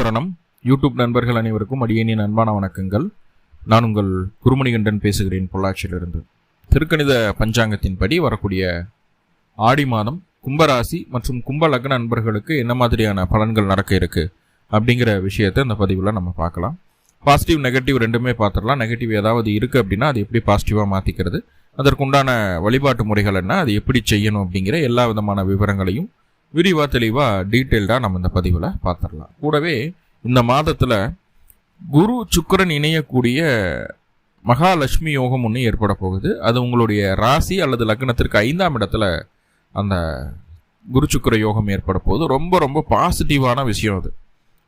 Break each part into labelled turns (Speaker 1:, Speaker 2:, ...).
Speaker 1: சரணம். யூடியூப் நண்பர்கள் அனைவருக்கும் அடியேனின் அன்பான வணக்கங்கள். நான் உங்கள் குருமணிகண்டன் பேசுகிறேன் பொள்ளாச்சியிலிருந்து. திருக்கணித பஞ்சாங்கத்தின்படி வரக்கூடிய ஆடி மாதம் கும்பராசி மற்றும் கும்ப லக்ன நண்பர்களுக்கு என்ன மாதிரியான பலன்கள் நடக்க இருக்கு அப்படிங்கிற விஷயத்தை இந்த பதிவில் நம்ம பார்க்கலாம். பாசிட்டிவ் நெகட்டிவ் ரெண்டுமே பார்த்துடலாம். நெகட்டிவ் ஏதாவது இருக்குது அப்படின்னா அது எப்படி பாசிட்டிவாக மாற்றிக்கிறது அதற்குண்டான வழிபாட்டு முறைகள் என்ன? அது எப்படி செய்யணும் அப்படிங்கிற எல்லா விதமான விவரங்களையும் விரிவாக தெளிவாக டீட்டெயில்டாக நம்ம இந்த பதிவில் பார்த்துடலாம் கூடவே இந்த மாதத்தில் குரு சுக்கிரன் இணையக்கூடிய மகாலட்சுமி யோகம் ஒன்று ஏற்பட போகுது. அது உங்களுடைய ராசி அல்லது லக்னத்திற்கு ஐந்தாம் இடத்துல அந்த குரு சுக்கிர யோகம் ஏற்பட போகுது. ரொம்ப ரொம்ப பாசிட்டிவான விஷயம் அது.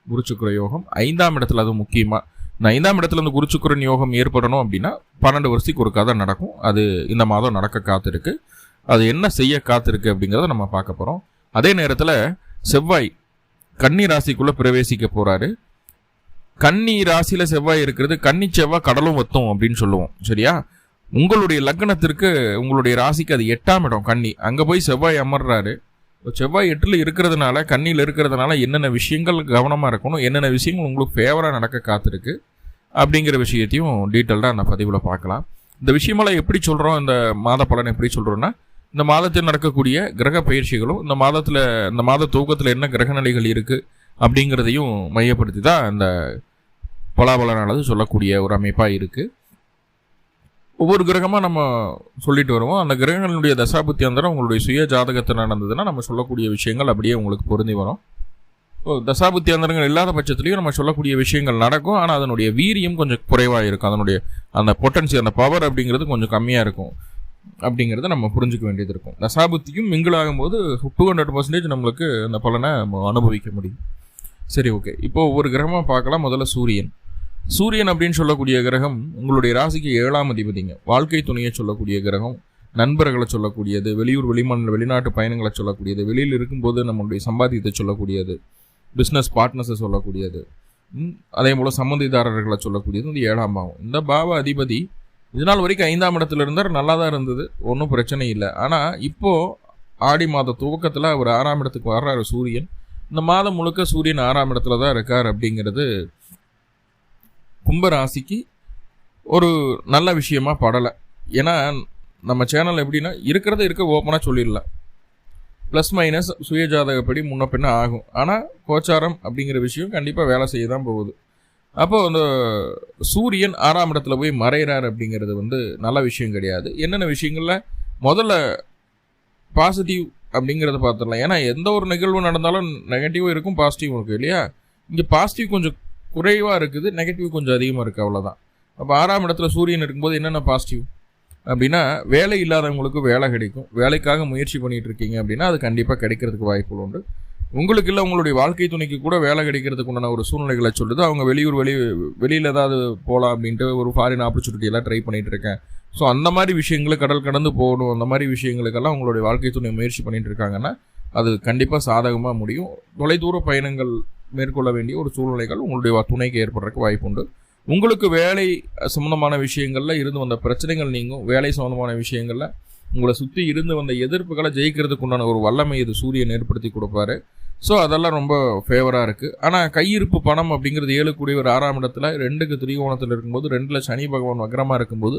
Speaker 1: குரு சுக்கிர யோகம் ஐந்தாம் இடத்துல அது முக்கியமாக இந்த ஐந்தாம் இடத்துல இந்த குரு சுக்கிரன் யோகம் ஏற்படணும் அப்படின்னா பன்னெண்டு வருஷத்துக்கு ஒரு கதை நடக்கும். அது இந்த மாதம் நடக்க காத்திருக்கு. அது என்ன செய்ய காத்திருக்கு அப்படிங்கிறத நம்ம பார்க்க போகிறோம் அதே நேரத்தில் செவ்வாய் கன்னி ராசிக்குள்ளே பிரவேசிக்க போகிறாரு கன்னி ராசியில் செவ்வாய் இருக்கிறது கன்னி செவ்வாய் கடலும் வத்தும் அப்படின்னு சொல்லுவோம் சரியா? உங்களுடைய லக்னத்திற்கு உங்களுடைய ராசிக்கு அது எட்டாம் இடம் கன்னி. அங்கே போய் செவ்வாய் அமர்றாரு. செவ்வாய் எட்டில் இருக்கிறதுனால கண்ணியில் இருக்கிறதுனால என்னென்ன விஷயங்கள் கவனமாக இருக்கணும் என்னென்ன விஷயங்கள் உங்களுக்கு ஃபேவராக நடக்க காத்திருக்கு அப்படிங்கிற விஷயத்தையும் டீட்டெயில்டாக அந்த பதிவில் பார்க்கலாம். இந்த விஷயமெல்லாம் எப்படி சொல்கிறோம் இந்த மாத பலன் எப்படி சொல்கிறோன்னா இந்த மாதத்தில் நடக்கக்கூடிய கிரக பயிற்சிகளும் இந்த மாதத்தில் இந்த மாத தூக்கத்தில் என்ன கிரக நிலைகள் இருக்குது அப்படிங்கிறதையும் மையப்படுத்தி தான் இந்த பலாபலனானது சொல்லக்கூடிய ஒரு அமைப்பாக இருக்குது ஒவ்வொரு கிரகமாக நம்ம சொல்லிட்டு வருவோம். அந்த கிரகங்களுடைய தசாபுத்தி அந்தரம் உங்களுடைய சுய ஜாதகத்தில் நடந்ததுன்னா நம்ம சொல்லக்கூடிய விஷயங்கள் அப்படியே உங்களுக்கு பொருந்தி வரும். இப்போ தசாபுத்தி அந்தரங்கள் இல்லாத பட்சத்துலையும் நம்ம சொல்லக்கூடிய விஷயங்கள் நடக்கும். ஆனால் அதனுடைய வீரியம் கொஞ்சம் குறைவாக இருக்கும். அதனுடைய அந்த பொட்டன்சி அந்த பவர் அப்படிங்கிறது கொஞ்சம் கம்மியாக இருக்கும். அப்படிங்கிறத நம்ம புரிஞ்சுக்க வேண்டியது இருக்கும். தசாபுத்தியும் மிங்கிள் ஆகும்போது டூ ஹண்ட்ரட் பர்சன்டேஜ் நம்மளுக்கு அந்த பலனை நம்ம அனுபவிக்க முடியும். சரி ஓகே இப்போ ஒவ்வொரு கிரகமாக பார்க்கலாம். முதல்ல சூரியன். சூரியன் அப்படின்னு சொல்லக்கூடிய கிரகம் உங்களுடைய ராசிக்கு ஏழாம் அதிபதிங்க. வாழ்க்கை துணையை சொல்லக்கூடிய கிரகம் நண்பர்களை சொல்லக்கூடியது வெளியூர் வெளிமாநில வெளிநாட்டு பயணங்களை சொல்லக்கூடியது வெளியில் இருக்கும்போது நம்மளுடைய சம்பாத்தியத்தை சொல்லக்கூடியது பிஸ்னஸ் பார்ட்னர்ஸை சொல்லக்கூடியது. அதே போல் சம்மந்திதாரர்களை சொல்லக்கூடியது வந்து ஏழாம் பாவம். இந்த பாவ அதிபதி இது நாள் வரைக்கும் ஐந்தாம் இடத்துல இருந்தார் நல்லா தான் இருந்தது ஒன்றும் பிரச்சனை இல்லை. ஆனால் இப்போது ஆடி மாத துவக்கத்தில் அவர் ஆறாம் இடத்துக்கு வர்றாரு சூரியன். இந்த மாதம் முழுக்க சூரியன் ஆறாம் இடத்துல தான் இருக்கார் அப்படிங்கிறது கும்பராசிக்கு ஒரு நல்ல விஷயமா படலை. ஏன்னா நம்ம சேனல் எப்படின்னா இருக்கிறத இருக்க ஓப்பனாக சொல்லிடலாம். ப்ளஸ் மைனஸ் சுயஜாதகப்படி முன்ன பின்ன ஆகும். ஆனால் கோச்சாரம் அப்படிங்கிற விஷயம் கண்டிப்பாக வேலை செய்ய தான் போகுது. அப்போ அந்த சூரியன் ஆறாம் இடத்துல போய் மறையிறார் அப்படிங்கிறது வந்து நல்ல விஷயம் கிடையாது. என்னென்ன விஷயங்களில்? முதல்ல பாசிட்டிவ் அப்படிங்கிறத பார்த்துடலாம். ஏன்னா எந்த ஒரு நிகழ்வு நடந்தாலும் நெகட்டிவும் இருக்கும் பாசிட்டிவும் இருக்கும் இல்லையா? இங்கே பாசிட்டிவ் கொஞ்சம் குறைவாக இருக்குது நெகட்டிவ் கொஞ்சம் அதிகமாக இருக்குது அவ்வளோதான் அப்போ ஆறாம் இடத்துல சூரியன் இருக்கும்போது என்னென்ன பாசிட்டிவ் அப்படின்னா வேலை இல்லாதவங்களுக்கு வேலை கிடைக்கும். வேலைக்காக முயற்சி பண்ணிகிட்டு இருக்கீங்க அப்படின்னா அது கண்டிப்பாக கிடைக்கிறதுக்கு வாய்ப்புகள் உண்டு. உங்களுக்கு இல்லை உங்களுடைய வாழ்க்கை துணைக்கு கூட வேலை கிடைக்கிறதுக்கு உண்டான ஒரு சூழ்நிலைகளை சொல்லுது. அவங்க வெளியூர் வெளி வெளியில் ஏதாவது போகலாம் அப்படின்ட்டு ஒரு ஃபாரின் ஆப்பர்ச்சுனிட்டி எல்லாம் ட்ரை பண்ணிட்டு இருக்கேன். ஸோ அந்த மாதிரி விஷயங்களை கடல் கடந்து போகணும் அந்த மாதிரி விஷயங்களுக்கெல்லாம் உங்களுடைய வாழ்க்கை துணை முயற்சி பண்ணிட்டு இருக்காங்கன்னா அது கண்டிப்பாக சாதகமாக முடியும். தொலைதூர பயணங்கள் மேற்கொள்ள வேண்டிய ஒரு சூழ்நிலைகள் உங்களுடைய துணைக்கு ஏற்படுறதுக்கு வாய்ப்பு உண்டு. உங்களுக்கு வேலை சம்மந்தமான விஷயங்களில் இருந்து வந்த பிரச்சனைகள் நீங்கும். வேலை சம்மந்தமான விஷயங்களில் உங்களை சுற்றி இருந்து வந்த எதிர்ப்புகளை ஜெயிக்கிறதுக்கு உண்டான ஒரு வல்லமை இது சூரியன் ஏற்படுத்தி கொடுப்பாரு. ஸோ அதெல்லாம் ரொம்ப ஃபேவராக இருக்குது ஆனால் கையிருப்பு பணம் அப்படிங்கிறது ஏழு கூடிய ஒரு ஆறாம் இடத்துல ரெண்டுக்கு திரிகோணத்தில் இருக்கும்போது ரெண்டில் சனி பகவான் வக்ரமாக இருக்கும்போது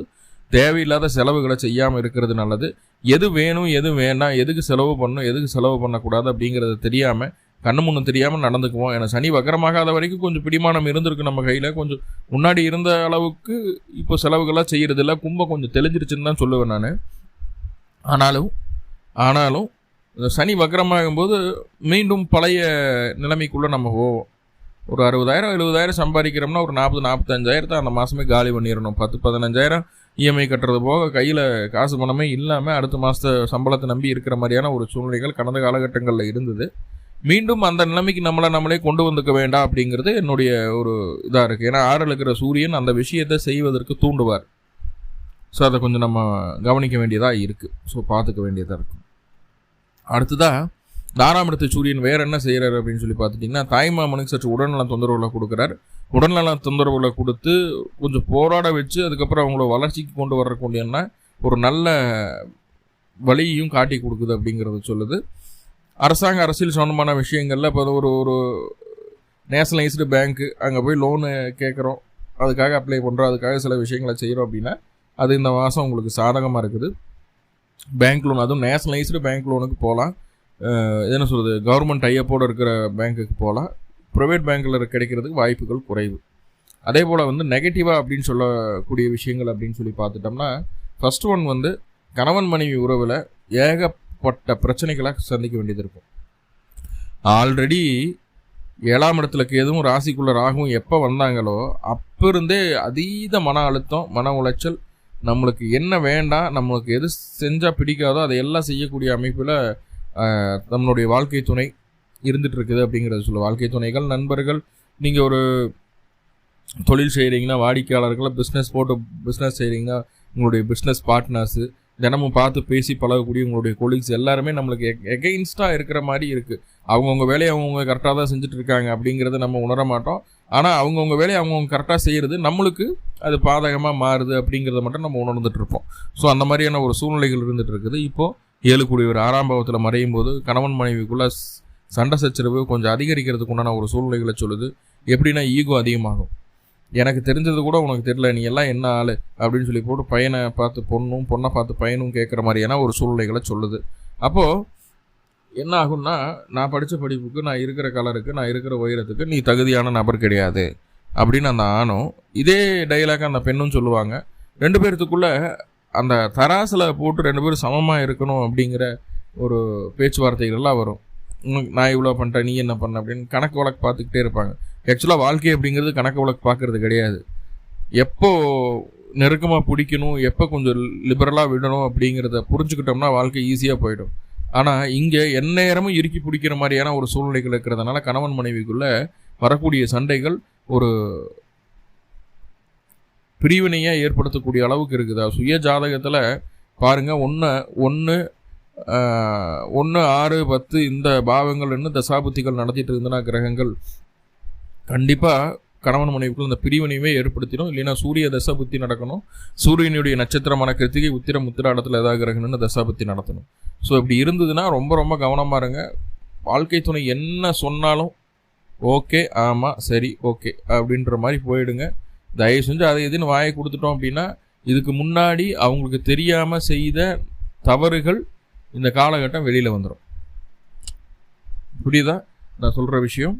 Speaker 1: தேவையில்லாத செலவுகளை செய்யாமல் இருக்கிறது நல்லது. எது வேணும் எது வேணாம் எதுக்கு செலவு பண்ணணும் எதுக்கு செலவு பண்ணக்கூடாது அப்படிங்கிறத தெரியாமல் கண்ணு முன்னு தெரியாமல் நடந்துக்குவோம். ஏன்னா சனி வக்கரமாகாத வரைக்கும் கொஞ்சம் பிடிமானம் இருந்திருக்கு நம்ம கையில். கொஞ்சம் முன்னாடி இருந்த அளவுக்கு இப்போ செலவுகள்லாம் செய்கிறதில்ல கும்பம் கொஞ்சம் தெளிஞ்சிருச்சுன்னு தான் சொல்லுவேன் நான். ஆனாலும் ஆனாலும் இந்த சனி வக்கரமாகும்போது மீண்டும் பழைய நிலைமைக்குள்ளே நம்ம போவோம். ஒரு அறுபதாயிரம் எழுபதாயிரம் சம்பாதிக்கிறோம்னா ஒரு நாற்பது நாற்பத்தஞ்சாயிரத்தை அந்த மாதமே காலி பண்ணிடணும். பத்து பதினஞ்சாயிரம் இஎம்ஐ கட்டுறது போக கையில் காசு பணமே இல்லாமல் அடுத்த மாதத்தை சம்பளத்தை நம்பி இருக்கிற மாதிரியான ஒரு சூழ்நிலைகள் கடந்த காலகட்டங்களில் இருந்தது. மீண்டும் அந்த நிலைமைக்கு நம்மளை நம்மளே கொண்டு வந்துக்க வேண்டாம் அப்படிங்கிறது என்னுடைய ஒரு இதாக இருக்குது ஏன்னா ஆறில் இருக்கிற சூரியன் அந்த விஷயத்தை செய்வதற்கு தூண்டுவார். ஸோ அதை கொஞ்சம் நம்ம கவனிக்க வேண்டியதாக இருக்குது ஸோ பார்த்துக்க வேண்டியதாக இருக்கும். அடுத்ததாக தாராம் சூரியன் வேற என்ன செய்கிறாரு அப்படின்னு சொல்லி பார்த்துட்டிங்கன்னா தாய்மாமனுக்கு சற்று உடல்நலம் தொந்தரவுகளை கொடுக்குறாரு. உடல்நல தொந்தரவுகளை கொடுத்து கொஞ்சம் போராட வச்சு அதுக்கப்புறம் அவங்கள வளர்ச்சிக்கு கொண்டு வரக்கூடியன்னா ஒரு நல்ல வழியையும் காட்டி கொடுக்குது அப்படிங்கிறத சொல்லுது. அரசாங்க அரசியல் சம்பந்தமான விஷயங்களில் இப்போ ஒரு ஒரு நேஷனலைஸ்டு பேங்க்கு அங்கே போய் லோனு கேட்குறோம். அதுக்காக அப்ளை பண்ணுறோம் அதுக்காக சில விஷயங்களை செய்கிறோம் அப்படின்னா அது இந்த மாதம் உங்களுக்கு சாதகமாக இருக்குது. பேங்க் லோன் அதுவும் நேஷனலைஸ்டு பேங்க் லோனுக்கு போகலாம். என்ன சொல்கிறது கவர்மெண்ட் ஐயப்போடு இருக்கிற பேங்க்குக்கு போகலாம். ப்ரைவேட் பேங்க்கில் கிடைக்கிறதுக்கு வாய்ப்புகள் குறைவு. அதே போல் வந்து நெகட்டிவாக அப்படின்னு சொல்லக்கூடிய விஷயங்கள் அப்படின்னு சொல்லி பார்த்துட்டோம்னா ஃபஸ்ட் ஒன் வந்து கணவன் மனைவி உறவில் ஏகப்பட்ட பிரச்சனைகளை சந்திக்க வேண்டியது இருக்கும். ஆல்ரெடி ஏழாம் இடத்துலக்கு எதுவும் ராசிக்குள்ள ராகவும் எப்போ வந்தாங்களோ அப்போ இருந்தே அதீத மன அழுத்தம் மன உளைச்சல் நம்மளுக்கு என்ன வேண்டாம் நம்மளுக்கு எது செஞ்சால் பிடிக்காதோ அதை எல்லாம் செய்யக்கூடிய அமைப்பில் நம்மளுடைய வாழ்க்கை துணை இருந்துகிட்ருக்குது அப்படிங்கிறத சொல்ல வாழ்க்கை துணைகள் நண்பர்கள் நீங்கள் ஒரு தொழில் செய்கிறீங்கன்னா வாடிக்கையாளர்களை பிஸ்னஸ் போட்டு பிஸ்னஸ் செய்கிறீங்கன்னா உங்களுடைய பிஸ்னஸ் பார்ட்னர்ஸு தினமும் பார்த்து பேசி பழகக்கூடிய உங்களுடைய கொலீக்ஸ் எல்லாருமே நம்மளுக்கு எகெயின்ஸ்டாக இருக்கிற மாதிரி இருக்குது அவங்கவுங்க வேலையை அவங்கவுங்க கரெக்டாக தான் செஞ்சுட்டு இருக்காங்க அப்படிங்கிறத நம்ம உணர மாட்டோம் ஆனால் அவங்கவுங்க வேலையை அவங்கவுங்க கரெக்டாக செய்கிறது நம்மளுக்கு அது பாதகமாக மாறுது அப்படிங்கிறத மட்டும் நம்ம உணர்ந்துட்டு இருப்போம். ஸோ அந்த மாதிரியான ஒரு சூழ்நிலைகள் இருந்துகிட்டு இருக்குது. இப்போது ஏழு கூடிய ஒரு ஆறாம் பாவத்தில் மறையும் போது கணவன் மனைவிக்குள்ளே சண்டை சச்சரவு கொஞ்சம் அதிகரிக்கிறதுக்கு உண்டான ஒரு சூழ்நிலைகளை சொல்லுது. எப்படின்னா ஈகோ அதிகமாகும். எனக்கு தெரிஞ்சது கூட உனக்கு தெரியல நீ எல்லாம் என்ன ஆள்? அப்படின்னு சொல்லி போட்டு பையனை பார்த்து பொண்ணும் பொண்ணை பார்த்து பையனும் கேட்குற மாதிரியான ஒரு சூழ்நிலைகளை சொல்லுது. அப்போது என்ன ஆகும்னா நான் படித்த படிப்புக்கு நான் இருக்கிற கலருக்கு நான் இருக்கிற உயரத்துக்கு நீ தகுதியான நபர் கிடையாது. அப்படின்னு அந்த ஆணும் இதே டைலாக் அந்த பெண்ணும் சொல்லுவாங்க. ரெண்டு பேர்த்துக்குள்ளே அந்த தராசில் போட்டு ரெண்டு பேரும் சமமாக இருக்கணும் அப்படிங்கிற ஒரு பேச்சுவார்த்தைகள்லாம் வரும். நான் இவ்வளோ பண்ணிட்டேன் நீ என்ன பண்ண அப்படின்னு கணக்கு வழக்கு பார்த்துக்கிட்டே இருப்பாங்க. ஆக்சுவலாக வாழ்க்கை அப்படிங்கிறது கணக்கு வழக்கு பார்க்குறது கிடையாது. எப்போ நெருக்கமாக பிடிக்கணும் எப்போ கொஞ்சம் லிபரலாக விடணும் அப்படிங்கிறத புரிஞ்சுக்கிட்டோம்னா வாழ்க்கை ஈஸியாக போயிடும். ஆனால் இங்கே எந்நேரமும் இறுக்கி பிடிக்கிற மாதிரியான ஒரு சூழ்நிலைகள் இருக்கிறதுனால கணவன் மனைவிக்குள்ளே வரக்கூடிய சண்டைகள் ஒரு பிரிவினையாக ஏற்படுத்தக்கூடிய அளவுக்கு இருக்குதா? சுய ஜாதகத்தில் பாருங்கள் ஒன்று ஒன்று ஒன்று ஆறு பத்து இந்த பாவங்கள்னு தசாபுத்திகள் நடத்திட்டு இருந்தனா கிரகங்கள் கண்டிப்பாக கணவன் மனைவிக்குள் இந்த பிரிவினையுமே ஏற்படுத்திடும். இல்லைன்னா சூரிய தசாபுத்தி நடக்கணும். சூரியனுடைய நட்சத்திரமான கிருத்திகை உத்திரம் இடத்துல ஏதாவது கிரகம்னு தசாபுத்தி நடத்தணும். ஸோ இப்படி இருந்ததுன்னா ரொம்ப ரொம்ப கவனமாக இருங்க. வாழ்க்கை துணை என்ன சொன்னாலும் ஓகே ஆமாம் சரி ஓகே அப்படின்ற மாதிரி போயிடுங்க. தயவு செஞ்சு அதை எதுன்னு வாயை கொடுத்துட்டோம் அப்படின்னா இதுக்கு முன்னாடி அவங்களுக்கு தெரியாமல் செய்த தவறுகள் இந்த காலகட்டம் வெளியில் வந்துடும் புரியுதா? நான் சொல்கிற விஷயம்.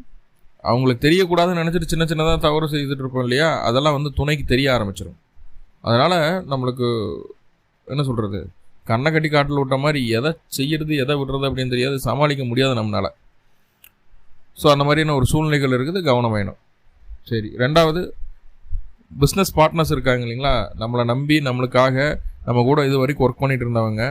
Speaker 1: அவங்களுக்கு தெரியக்கூடாதுன்னு நினச்சிட்டு சின்ன சின்னதாக தவறு செய்துட்டு இருப்போம் இல்லையா? அதெல்லாம் வந்து துணைக்கு தெரிய ஆரம்பிச்சிடும் அதனால் நம்மளுக்கு என்ன சொல்கிறது கண்ணை கட்டி காட்டில் விட்ட மாதிரி எதை செய்யறது எதை விடுறது அப்படின்னு தெரியாது. சமாளிக்க முடியாது நம்மளால். ஸோ அந்த மாதிரியான ஒரு சூழ்நிலைகள் இருக்குது. கவனம் வேணும். சரி. ரெண்டாவது பிஸ்னஸ் பார்ட்னர்ஸ் இருக்காங்க இல்லைங்களா? நம்மளை நம்பி நம்மளுக்காக நம்ம கூட இது வரைக்கும் ஒர்க் பண்ணிகிட்டு இருந்தவங்க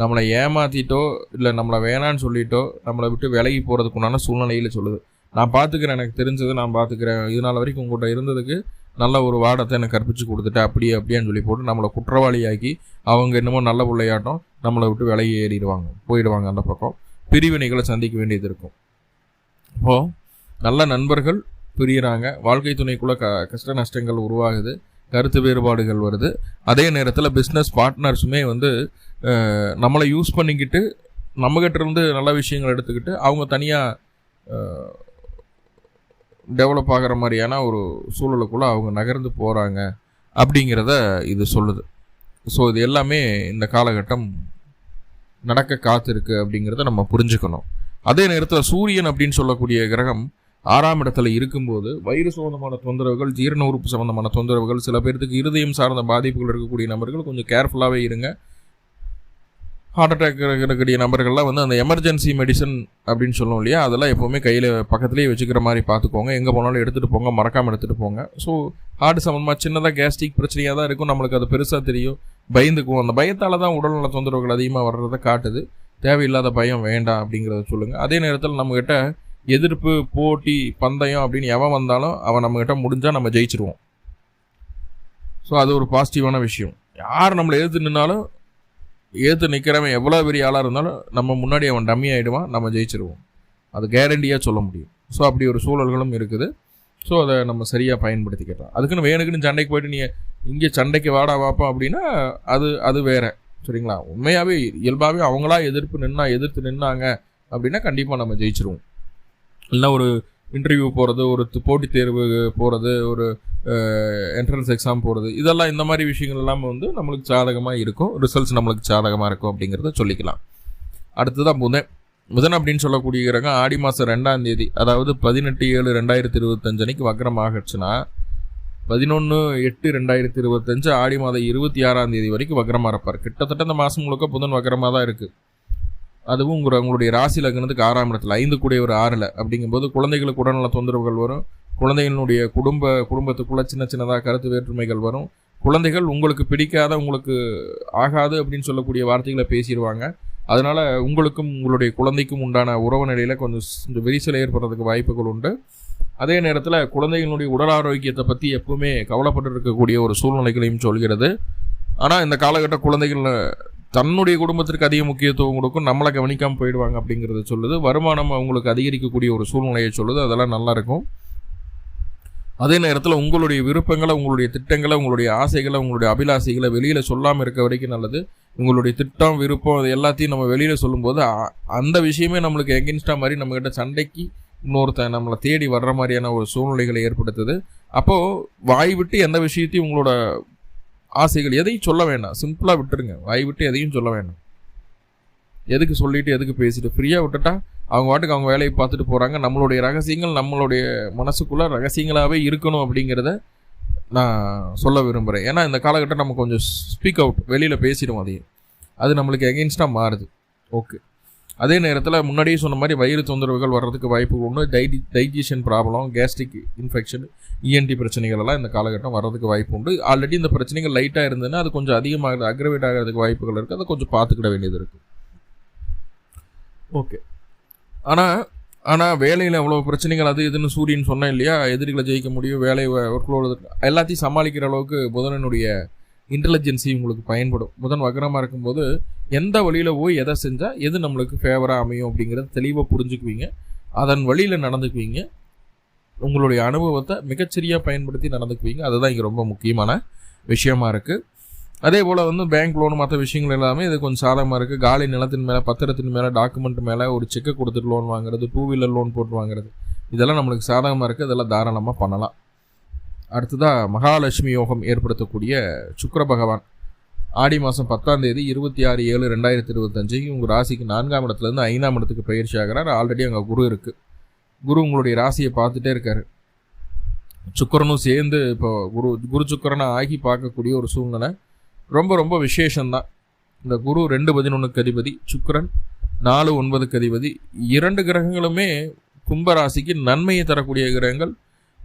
Speaker 1: நம்மளை ஏமாற்றிட்டோ இல்லை நம்மளை வேணான்னு சொல்லிட்டோ நம்மளை விட்டு விலகி போகிறதுக்குண்டான சூழ்நிலையில் சொல்லுது. நான் பார்த்துக்கிறேன் எனக்கு தெரிஞ்சது நான் பார்த்துக்கிறேன் இதனால் வரைக்கும் உங்கள்கிட்ட இருந்ததுக்கு நல்ல ஒரு வாடத்தை எனக்கு கற்பிச்சு கொடுத்துட்டு அப்படியே அப்படியான்னு சொல்லி போட்டு நம்மளை குற்றவாளியாக்கி அவங்க என்னமோ நல்ல பிள்ளையாட்டம் நம்மளை விட்டு விலகி ஏறிடுவாங்க போயிடுவாங்க அந்த பக்கம். பிரிவினைகளை சந்திக்க வேண்டியது இருக்கும். இப்போது நல்ல நண்பர்கள் பிரியிறாங்க. வாழ்க்கை துணைக்குள்ளே க கஷ்ட நஷ்டங்கள் உருவாகுது. கருத்து வேறுபாடுகள் வருது. அதே நேரத்தில் பிஸ்னஸ் பார்ட்னர்ஸுமே வந்து நம்மளை யூஸ் பண்ணிக்கிட்டு நம்மகிட்ட இருந்து நல்ல விஷயங்கள் எடுத்துக்கிட்டு அவங்க தனியாக டெவலப் ஆகிற மாதிரியான ஒரு சூழலுக்குள்ளே அவங்க நகர்ந்து போகிறாங்க அப்படிங்கிறத இது சொல்லுது. ஸோ இது எல்லாமே இந்த காலகட்டம் நடக்க காத்திருக்கு அப்படிங்கிறத நம்ம புரிஞ்சுக்கணும். அதே நேரத்தில் சூரியன் அப்படின்னு சொல்லக்கூடிய கிரகம் ஆறாம் இடத்துல இருக்கும்போது வயிறு சம்பந்தமான தொந்தரவுகள் ஜீரண உறுப்பு சம்பந்தமான தொந்தரவுகள் சில பேர்த்துக்கு இருதயம் சார்ந்த பாதிப்புகள் இருக்கக்கூடிய நபர்கள் கொஞ்சம் கேர்ஃபுல்லாகவே இருங்க. ஹார்ட் அட்டாக் இருக்கக்கூடிய நபர்கள்லாம் வந்து அந்த எமர்ஜென்சி மெடிசன் அப்படின்னு சொல்லுவோம் இல்லையா? அதெல்லாம் எப்போவுமே கையில் பக்கத்துலேயே வச்சுக்கிற மாதிரி பார்த்துக்கோங்க. எங்கே போனாலும் எடுத்துகிட்டு போங்க மறக்காமல் எடுத்துகிட்டு போங்க. ஸோ ஹார்ட் சம்மந்தமாக சின்னதாக கேஸ்ட்ரிக் பிரச்சனையாக தான் இருக்கும். நம்மளுக்கு அது பெருசாக தெரியும். பயந்துக்குவோம் அந்த பயத்தால் தான் உடல்நல தொந்தரவுகள் அதிகமாக வர்றதை காட்டுது. தேவையில்லாத பயம் வேண்டாம் அப்படிங்கிறத சொல்லுங்கள் அதே நேரத்தில் நம்மக்கிட்ட எதிர்ப்பு போட்டி பந்தயம் அப்படின்னு எவன் வந்தாலும் அவன் நம்மக்கிட்ட முடிஞ்சால் நம்ம ஜெயிச்சிருவோம். ஸோ அது ஒரு பாசிட்டிவான விஷயம். யார் நம்மளை எதிர்த்து நின்னாலும் ஏற்று நிற்கிறவன் எவ்வளோ பெரிய ஆளாக இருந்தாலும் நம்ம முன்னாடி அவன் டம்மி ஆகிடுவான் நம்ம ஜெயிச்சிருவோம். அது கேரண்டியாக சொல்ல முடியும். ஸோ அப்படி ஒரு சூழல்களும் இருக்குது. ஸோ அதை நம்ம சரியாக பயன்படுத்திக்கிட்டோம் அதுக்குன்னு வேணுக்குன்னு சண்டைக்கு போயிட்டு நீ இங்கே சண்டைக்கு வாடா வாப்பா அப்படின்னா அது அது வேற. சரிங்களா? உண்மையாகவே இயல்பாகவே அவங்களா எதிர்ப்பு நின்னா எதிர்த்து நின்னாங்க அப்படின்னா கண்டிப்பாக நம்ம ஜெயிச்சிருவோம். இல்லை ஒரு இன்டர்வியூ போகிறது ஒரு போட்டித் தேர்வு போகிறது ஒரு என்ட்ரன்ஸ் எக்ஸாம் போகிறது இதெல்லாம் இந்த மாதிரி விஷயங்கள் எல்லாமே வந்து நம்மளுக்கு சாதகமாக இருக்கும். ரிசல்ட்ஸ் நம்மளுக்கு சாதகமாக இருக்கும் அப்படிங்கிறத சொல்லிக்கலாம். அடுத்ததான் புதன். புதன் அப்படின்னு சொல்லக்கூடிய கிரகம் ஆடி மாதம் ரெண்டாம் தேதி அதாவது பதினெட்டு ஏழு ரெண்டாயிரத்தி இருபத்தஞ்சு அன்னைக்கு வக்ரம் ஆகிடுச்சுன்னா பதினொன்று எட்டு ரெண்டாயிரத்தி இருபத்தஞ்சு ஆடி மாதம் இருபத்தி ஆறாம் தேதி வரைக்கும் வக்ரமாக இருப்பார் கிட்டத்தட்ட இந்த மாதம் முழுக்க புதன் வக்ரமாக தான் இருக்குது அதுவும் உங்களுடைய ராசி லக்னத்துக்கு ஆறாம் இடத்துல ஐந்து கூடிய ஒரு ஆறில் அப்படிங்கும்போது குழந்தைகளுக்கு உடல்நல தொந்தரவுகள் வரும். குழந்தைகளுடைய குடும்ப குடும்பத்துக்குள்ள சின்ன சின்னதாக கருத்து வேற்றுமைகள் வரும். குழந்தைகள் உங்களுக்கு பிடிக்காத உங்களுக்கு ஆகாது அப்படின்னு சொல்லக்கூடிய வார்த்தைகளை பேசிடுவாங்க. அதனால் உங்களுக்கும் உங்களுடைய குழந்தைக்கும் உண்டான உறவு நிலையில் கொஞ்சம் இந்த விரிசல் ஏற்படுறதுக்கு வாய்ப்புகள் உண்டு. அதே நேரத்தில் குழந்தைகளுடைய உடல் ஆரோக்கியத்தை பற்றி எப்பவுமே கவலைப்பட்டு இருக்கக்கூடிய ஒரு சூழ்நிலைகளையும் சொல்கிறது. ஆனால் இந்த காலகட்ட குழந்தைகள் தன்னுடைய குடும்பத்திற்கு அதிக முக்கியத்துவம் கொடுக்கும் நம்மளை கவனிக்காமல் போயிடுவாங்க அப்படிங்கிறத சொல்லுது. வருமானம் அவங்களுக்கு அதிகரிக்கக்கூடிய ஒரு சூழ்நிலையை சொல்லுது. அதெல்லாம் நல்லாயிருக்கும் அதே நேரத்தில் உங்களுடைய விருப்பங்களை உங்களுடைய திட்டங்களை உங்களுடைய ஆசைகளை உங்களுடைய அபிலாசைகளை வெளியில் சொல்லாமல் இருக்க வரைக்கும் நல்லது. உங்களுடைய திட்டம் விருப்பம் இது எல்லாத்தையும் நம்ம வெளியில் சொல்லும்போது அ- அந்த விஷயமே நம்மளுக்கு எகென்ஸ்டாக மாதிரி நம்மக்கிட்ட சண்டைக்கு இன்னொருத்தன் நம்மளை தேடி வர்ற மாதிரியான ஒரு சூழ்நிலைகளை ஏற்படுத்துது. அப்போது வாய் விட்டு எந்த விஷயத்தையும் உங்களோட ஆசைகள் எதையும் சொல்ல வேண்டாம். சிம்பிளாக விட்டுருங்க. வாய் விட்டு எதையும் சொல்ல வேண்டாம். எதுக்கு சொல்லிட்டு எதுக்கு பேசிட்டு ஃப்ரீயாக விட்டுட்டா அவங்க வாட்டுக்கு அவங்க வேலையை பார்த்துட்டு போகிறாங்க நம்மளுடைய ரகசியங்கள் நம்மளுடைய மனசுக்குள்ளே ரகசியங்களாகவே இருக்கணும் அப்படிங்கிறத நான் சொல்ல விரும்புகிறேன் ஏன்னா இந்த காலகட்டம் நம்ம கொஞ்சம் ஸ்பீக் அவுட் வெளியில் பேசிடும் அதையும் அது நம்மளுக்கு எகெயின்ஸ்டாக மாறுது. ஓகே அதே நேரத்தில் முன்னாடியே சொன்ன மாதிரி வயிறு தொந்தரவுகள் வர்றதுக்கு வாய்ப்பு உண்டு. Tidy digestion problem gastric infection ENT பிரச்சனைகள் எல்லாம் இந்த காலகட்டம் வர்றதுக்கு வாய்ப்பு உண்டு. ஆல்ரெடி இந்த பிரச்சனைகள் லைட்டாக இருந்ததுன்னா அது கொஞ்சம் அதிகமாக அக்ரவேட் ஆகிறதுக்கு வாய்ப்புகள் இருக்குது அதை கொஞ்சம் பார்த்துக்கிட வேண்டியது இருக்குது ஓகே ஆனால் ஆனால் வேலையில் எவ்வளோ பிரச்சனைகள் அது இதுன்னு சூரியன் சொன்னேன் இல்லையா? எதிரிகளை ஜெயிக்க முடியும் வேலை ஒர்க்லோடு எல்லாத்தையும் சமாளிக்கிற அளவுக்கு புதனனுடைய இன்டெலிஜென்சி உங்களுக்கு பயன்படும். புதன் வக்கரமாக இருக்கும்போது எந்த வழியில் போய் எதை செஞ்சால் எது நம்மளுக்கு ஃபேவராக அமையும் அப்படிங்கிறத தெளிவாக புரிஞ்சுக்குவீங்க. அதன் வழியில் நடந்துக்குவீங்க. உங்களுடைய அனுபவத்தை மிகச்சரியாக பயன்படுத்தி நடந்துக்குவீங்க. அதுதான் இங்கே ரொம்ப முக்கியமான விஷயமா இருக்குது அதே போல் வந்து பேங்க் லோன் மற்ற விஷயங்கள் எல்லாமே இது கொஞ்சம் சாதகமாக இருக்குது காலி நிலத்தின் மேலே பத்திரத்தின் மேலே டாக்குமெண்ட் மேலே ஒரு செக்கை கொடுத்துட்டு லோன் வாங்குறது டூ வீலர் லோன் போட்டு வாங்குறது. இதெல்லாம் நம்மளுக்கு சாதகமாக இருக்குது இதெல்லாம் தாராளமாக பண்ணலாம். அடுத்ததாக மகாலட்சுமி யோகம் ஏற்படுத்தக்கூடிய சுக்கர பகவான். ஆடி மாதம் பத்தாம் தேதி இருபத்தி ஆறு ஏழு ரெண்டாயிரத்தி இருபத்தஞ்சிக்கு உங்கள் ராசிக்கு நான்காம் இடத்துலேருந்து ஐந்தாம் இடத்துக்கு பயிற்சி ஆகிறார். ஆல்ரெடி அங்கே குரு இருக்குது குரு உங்களுடைய ராசியை பார்த்துட்டே இருக்கார். சுக்கிரனும் சேர்ந்து இப்போ குரு குரு சுக்கிரனை ஆகி பார்க்கக்கூடிய ஒரு சூழ்நிலை. ரொம்ப ரொம்ப விசேஷம்தான். இந்த குரு ரெண்டு பதினொன்றுக்கு அதிபதி சுக்கரன் நாலு ஒன்பதுக்கு அதிபதி. இரண்டு கிரகங்களுமே கும்பராசிக்கு நன்மையை தரக்கூடிய கிரகங்கள்.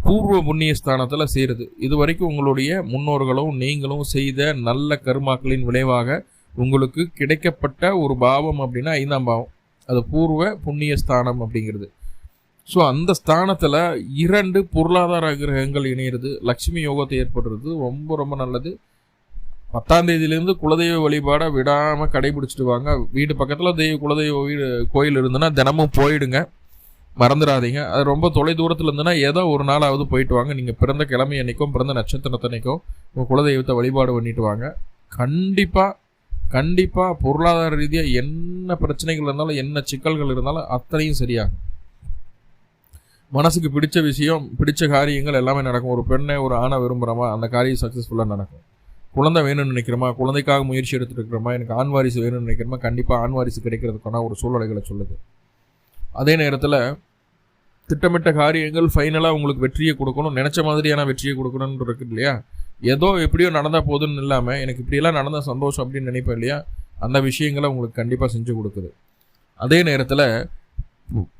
Speaker 1: பூர்வ புண்ணிய ஸ்தானத்தில் சேருது. இது வரைக்கும் உங்களுடைய முன்னோர்களும் நீங்களும் செய்த நல்ல கர்மாக்களின் விளைவாக உங்களுக்கு கிடைக்கப்பட்ட ஒரு பாவம் அப்படின்னா ஐந்தாம் பாவம். அது பூர்வ புண்ணிய ஸ்தானம் அப்படிங்கிறது. ஸோ அந்த ஸ்தானத்தில் இரண்டு பொருளாதார கிரகங்கள் இணையிறது லக்ஷ்மி யோகத்தை ஏற்படுறது ரொம்ப ரொம்ப நல்லது. பத்தாம் தேதியிலேருந்து குலதெய்வ வழிபாடை விடாமல் கடைபிடிச்சிட்டு வாங்க வீடு பக்கத்தில் தெய்வ குலதெய்வ வீடு கோயில் இருந்துன்னா தினமும் போயிடுங்க. மறந்துடாதீங்க. அது ரொம்ப தொலை தூரத்தில் இருந்துன்னா ஏதோ ஒரு நாளாவது போயிட்டு வாங்க. நீங்கள் பிறந்த கிழமை அன்னைக்கும் பிறந்த நட்சத்திரத்தன்னைக்கும் உங்கள் குலதெய்வத்தை வழிபாடு பண்ணிட்டு வாங்க. கண்டிப்பாக கண்டிப்பாக பொருளாதார ரீதியாக என்ன பிரச்சனைகள் இருந்தாலும் என்ன சிக்கல்கள் இருந்தாலும் அத்தனையும் சரியாகும். மனசுக்கு பிடிச்ச விஷயம் பிடிச்ச காரியங்கள் எல்லாமே நடக்கும். ஒரு பெண்ணை ஒரு ஆணை விரும்புகிறோமா அந்த காரியம் சக்ஸஸ்ஃபுல்லாக நடக்கும். குழந்தை வேணும்னு நினைக்கிறோமா? குழந்தைக்காக முயற்சி எடுத்துகிட்டு இருக்கிறோமா? எனக்கு ஆண் வாரிசு வேணும்னு நினைக்கிறோமா? கண்டிப்பாக ஆண் வாரிசு கிடைக்கிறதுக்கான ஒரு சூழ்நிலைகளை சொல்லுது. அதே நேரத்தில் திட்டமிட்ட காரியங்கள் ஃபைனலாக உங்களுக்கு வெற்றியை கொடுக்கணும். நினச்ச மாதிரியான வெற்றியை கொடுக்கணும்னு இருக்குது இல்லையா? ஏதோ எப்படியோ நடந்தால் போதுன்னு இல்லாமல் எனக்கு இப்படியெல்லாம் நடந்தால் சந்தோஷம் அப்படின்னு நினைப்பேன் இல்லையா? அந்த விஷயங்களை உங்களுக்கு கண்டிப்பாக செஞ்சு கொடுக்குது. அதே நேரத்தில்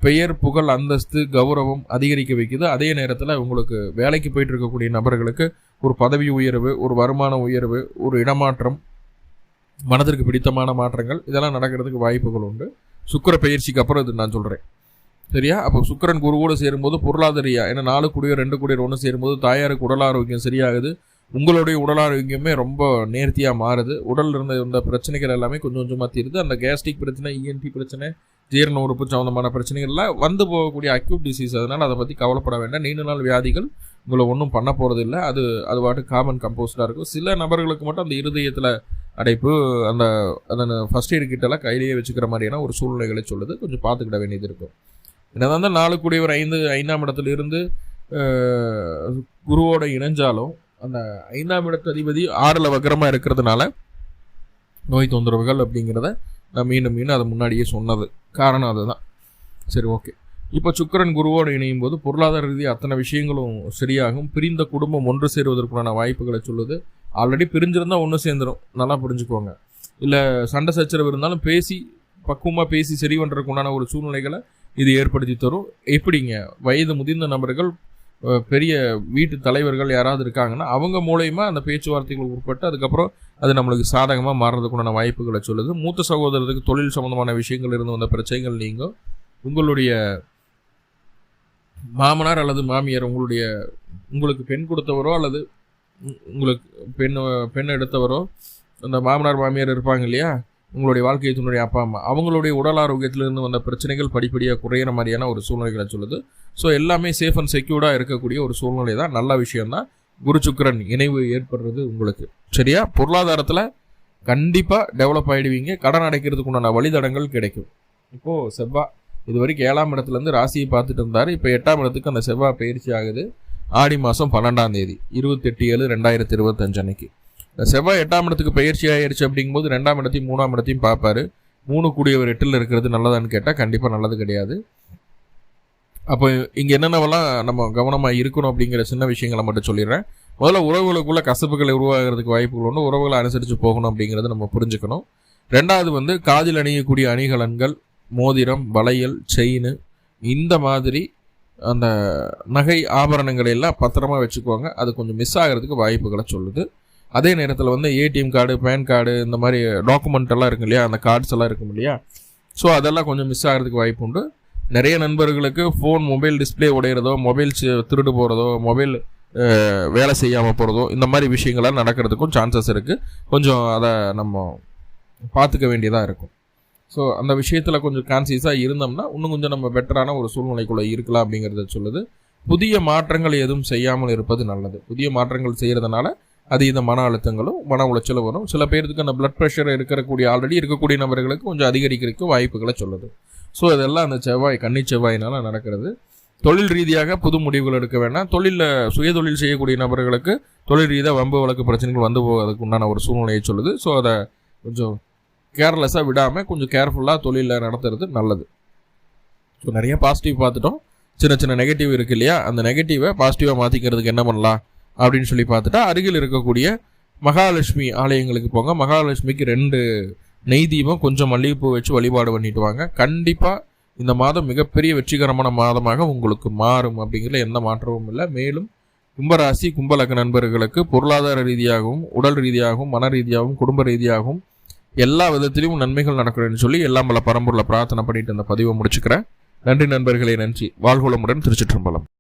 Speaker 1: பெயர் புகழ் அந்தஸ்து கௌரவம் அதிகரிக்க வைக்குது. அதே நேரத்தில் உங்களுக்கு வேலைக்கு போயிட்டு இருக்கக்கூடிய நபர்களுக்கு ஒரு பதவி உயர்வு ஒரு வருமான உயர்வு ஒரு இடமாற்றம் மனதிற்கு பிடித்தமான மாற்றங்கள் இதெல்லாம் நடக்கிறதுக்கு வாய்ப்புகள் உண்டு. சுக்கிர பயிற்சிக்கு அப்புறம் இது நான் சொல்கிறேன் சரியா? அப்போ சுக்கிரன் குருவோடு சேரும்போது பொருளாதாரியா? ஏன்னா நாலு குடியோ ரெண்டு குடியோ ஒன்று சேரும்போது தாயாருக்கு உடல் ஆரோக்கியம் சரியாகுது. உங்களுடைய உடல் ஆரோக்கியமே ரொம்ப நேர்த்தியாக மாறுது. உடல் இருந்த இருந்த பிரச்சனைகள் எல்லாமே கொஞ்சம் கொஞ்சமாக தீருது. அந்த கேஸ்ட்ரிக் பிரச்சனை இஎன்டி பிரச்சனை ஜீரண உறுப்பு சம்மந்தமான பிரச்சனைகள்லாம் வந்து போகக்கூடிய அக்யூட் டிசீஸ் அதனால் அதை பற்றி கவலைப்பட வேண்டாம். நீண்ட நாள் வியாதிகள் உங்களை ஒன்றும் பண்ண போகிறது இல்லை அது அது பாட்டு காமன் கம்போஸ்டாக இருக்கும். சில நபர்களுக்கு மட்டும் அந்த இருதயத்தில் அடைப்பு அந்த அந்த ஃபஸ்ட் எய்ட் கிட்டலாம் கையிலேயே வச்சுக்கிற மாதிரியான ஒரு சூழ்நிலைகளை சொல்லுது. கொஞ்சம் பார்த்துக்கிட வேண்டியது இருக்கும். என்னதான் தான் நாலு கூடியவர் ஐந்து ஐந்தாம் இடத்துல இருந்து குருவோட இணைஞ்சாலும் அந்த ஐந்தாம் இடத்து அதிபதி ஆறில் வக்கரமாக இருக்கிறதுனால நோய் தொந்தரவுகள் அப்படிங்கிறத நான் மீண்டும் மீண்டும் அதை முன்னாடியே சொன்னது. காரணம் அதுதான். சரி ஓகே. இப்போ சுக்கரன் குருவோடு இணையும் போது பொருளாதார ரீதியாக அத்தனை விஷயங்களும் சரியாகும். பிரிந்த குடும்பம் ஒன்று சேருவதற்குண்டான வாய்ப்புகளை சொல்லுது. ஆல்ரெடி பிரிஞ்சிருந்தா ஒன்று சேர்ந்துடும் நல்லா புரிஞ்சுக்கோங்க. இல்லை சண்டை சச்சரவு இருந்தாலும் பேசி பக்குவமாக பேசி சரி பண்ணுறதுக்குண்டான ஒரு சூழ்நிலைகளை இது ஏற்படுத்தி தரும். எப்படிங்க? வயது முதிர்ந்த நபர்கள் பெரிய வீட்டு தலைவர்கள் யாராவது இருக்காங்கன்னா அவங்க மூலயமா அந்த பேச்சுவார்த்தைகள் உட்பட்டு அதுக்கப்புறம் அது நம்மளுக்கு சாதகமாக மாறுறதுக்குண்டான வாய்ப்புகளை சொல்லுது. மூத்த சகோதரருக்கு தொழில் சம்மந்தமான விஷயங்கள் இருந்து வந்த பிரச்சனைகள் நீங்கள் உங்களுடைய மாமனார் அல்லது மாமியார் உங்களுடைய உங்களுக்கு பெண் கொடுத்தவரோ அல்லது உங்களுக்கு பெண் பெண் எடுத்தவரோ அந்த மாமனார் மாமியார் இருப்பாங்க இல்லையா? உங்களுடைய வாழ்க்கை அப்பா அம்மா அவங்களுடைய உடல் ஆரோக்கியத்திலிருந்து வந்த பிரச்சனைகள் படிப்படியாக குறையிற மாதிரியான ஒரு சூழ்நிலைகளை சொல்லுது. ஸோ எல்லாமே சேஃப் அண்ட் செக்யூர்டாக இருக்கக்கூடிய ஒரு சூழ்நிலை தான். நல்ல விஷயம்தான். குரு சுக்கிரன் இணைவு ஏற்படுறது உங்களுக்கு. சரியா? பொருளாதாரத்தில் கண்டிப்பாக டெவலப் ஆகிடுவீங்க கடன் அடைக்கிறதுக்குண்டான வழித்தடங்கள் கிடைக்கும். இப்போது செவ்வாய் இது வரைக்கும் ஏழாம் இடத்துலேருந்து ராசியை பார்த்துட்டு இருந்தார். இப்போ எட்டாம் இடத்துக்கு அந்த செவ்வாய் பயிற்சி ஆகுது. ஆடி மாதம் பன்னெண்டாம் தேதி இருபத்தெட்டு ஏழு ரெண்டாயிரத்தி இருபத்தஞ்சு அன்னைக்கு. செவ்வாய் எட்டாம் இடத்துக்கு பயிற்சி ஆயிடுச்சு அப்படிங்கும்போது ரெண்டாம் இடத்தையும் மூணாம் இடத்தையும் பார்ப்பாரு. மூணு கூடியவர் எட்டில் இருக்கிறது நல்லதான்னு கேட்டால் கண்டிப்பாக நல்லது கிடையாது. அப்போ இங்கே என்னென்னவெல்லாம் நம்ம கவனமாக இருக்கணும் அப்படிங்கிற சின்ன விஷயங்களை மட்டும் சொல்லிடுறேன். முதல்ல உறவுகளுக்குள்ள கசப்புகளை உருவாகிறதுக்கு வாய்ப்புகள் ஒன்று உறவுகளை அனுசரித்து போகணும் அப்படிங்கிறத நம்ம புரிஞ்சுக்கணும். ரெண்டாவது வந்து காதில் அணியக்கூடிய அணிகலன்கள் மோதிரம் வளையல் செயின் இந்த மாதிரி அந்த நகை ஆபரணங்களை எல்லாம் பத்திரமா வச்சுக்கோங்க அது கொஞ்சம் மிஸ் ஆகிறதுக்கு வாய்ப்புகளை சொல்லுது. அதே நேரத்தில் வந்து ஏடிஎம் கார்டு பேன் கார்டு இந்த மாதிரி டாக்குமெண்ட் எல்லாம் இருக்கும் இல்லையா? அந்த கார்ட்ஸ் எல்லாம் இருக்கும் இல்லையா? ஸோ அதெல்லாம் கொஞ்சம் மிஸ் ஆகிறதுக்கு வாய்ப்பு உண்டு. நிறைய நண்பர்களுக்கு ஃபோன் மொபைல் டிஸ்ப்ளே உடையிறதோ மொபைல் திருடு போகிறதோ மொபைல் வேலை செய்யாமல் போகிறதோ இந்த மாதிரி விஷயங்கள்லாம் நடக்கிறதுக்கும் சான்சஸ் இருக்குது கொஞ்சம் அதை நம்ம பார்த்துக்க வேண்டியதாக இருக்கும். ஸோ அந்த விஷயத்தில் கொஞ்சம் கான்சியஸாக இருந்தோம்னா இன்னும் கொஞ்சம் நம்ம பெட்டரான ஒரு சூழ்நிலைக்குள்ளே இருக்கலாம் அப்படிங்கிறத சொல்லுது. புதிய மாற்றங்கள் எதுவும் செய்யாமல் இருப்பது நல்லது. புதிய மாற்றங்கள் செய்கிறதுனால அது இந்த மன அழுத்தங்களும் மன உளைச்சலும் வரும். சில பேருக்கு அந்த பிளட் ப்ரெஷர் இருக்கக்கூடிய ஆல்ரெடி இருக்கக்கூடிய நபர்களுக்கு கொஞ்சம் அதிகரிக்கிறதுக்கு வாய்ப்புகளை சொல்லுது. ஸோ இதெல்லாம் அந்த செவ்வாய் கன்னி செவ்வாயினால் நடக்கிறது. தொழில் ரீதியாக புது முடிவுகள் எடுக்க வேண்டாம் தொழிலில் சுயதொழில் செய்யக்கூடிய நபர்களுக்கு தொழில் ரீதியாக வம்பு வழக்கு பிரச்சனைகள் வந்து போவதற்கு உண்டான ஒரு சூழ்நிலையை சொல்லுது. ஸோ அதை கொஞ்சம் கேர்லெஸ்ஸாக விடாமல் கொஞ்சம் கேர்ஃபுல்லாக தொழிலில் நடத்துறது நல்லது. ஸோ நிறைய பாசிட்டிவ் பார்த்துட்டோம். சின்ன சின்ன நெகட்டிவ் இருக்கு இல்லையா? அந்த நெகட்டிவை பாசிட்டிவாக மாற்றிக்கிறதுக்கு என்ன பண்ணலாம்? அப்படின்னு சொல்லி பார்த்துட்டா அருகில் இருக்கக்கூடிய மகாலட்சுமி ஆலயங்களுக்கு போங்க. மகாலட்சுமிக்கு ரெண்டு நெய் தீபம் கொஞ்சம் மல்லிகைப்பூ வச்சு வழிபாடு பண்ணிட்டு வாங்க. கண்டிப்பாக இந்த மாதம் மிகப்பெரிய வெற்றிகரமான மாதமாக உங்களுக்கு மாறும் அப்படிங்கிற எந்த மாற்றமும் இல்லை. மேலும் கும்பராசி கும்பலக்க நண்பர்களுக்கு பொருளாதார ரீதியாகவும் உடல் ரீதியாகவும் மன ரீதியாகவும் குடும்ப ரீதியாகவும் எல்லா விதத்திலையும் நன்மைகள் நடக்கணும்னு சொல்லி எல்லாம் பல பரம்பூரில் பிரார்த்தனை பண்ணிட்டு இந்த பதிவை முடிச்சுக்கிறேன். நன்றி நண்பர்களே நன்றி. வாழ்வுளமுடன் திருச்சிற்றம்பலம்.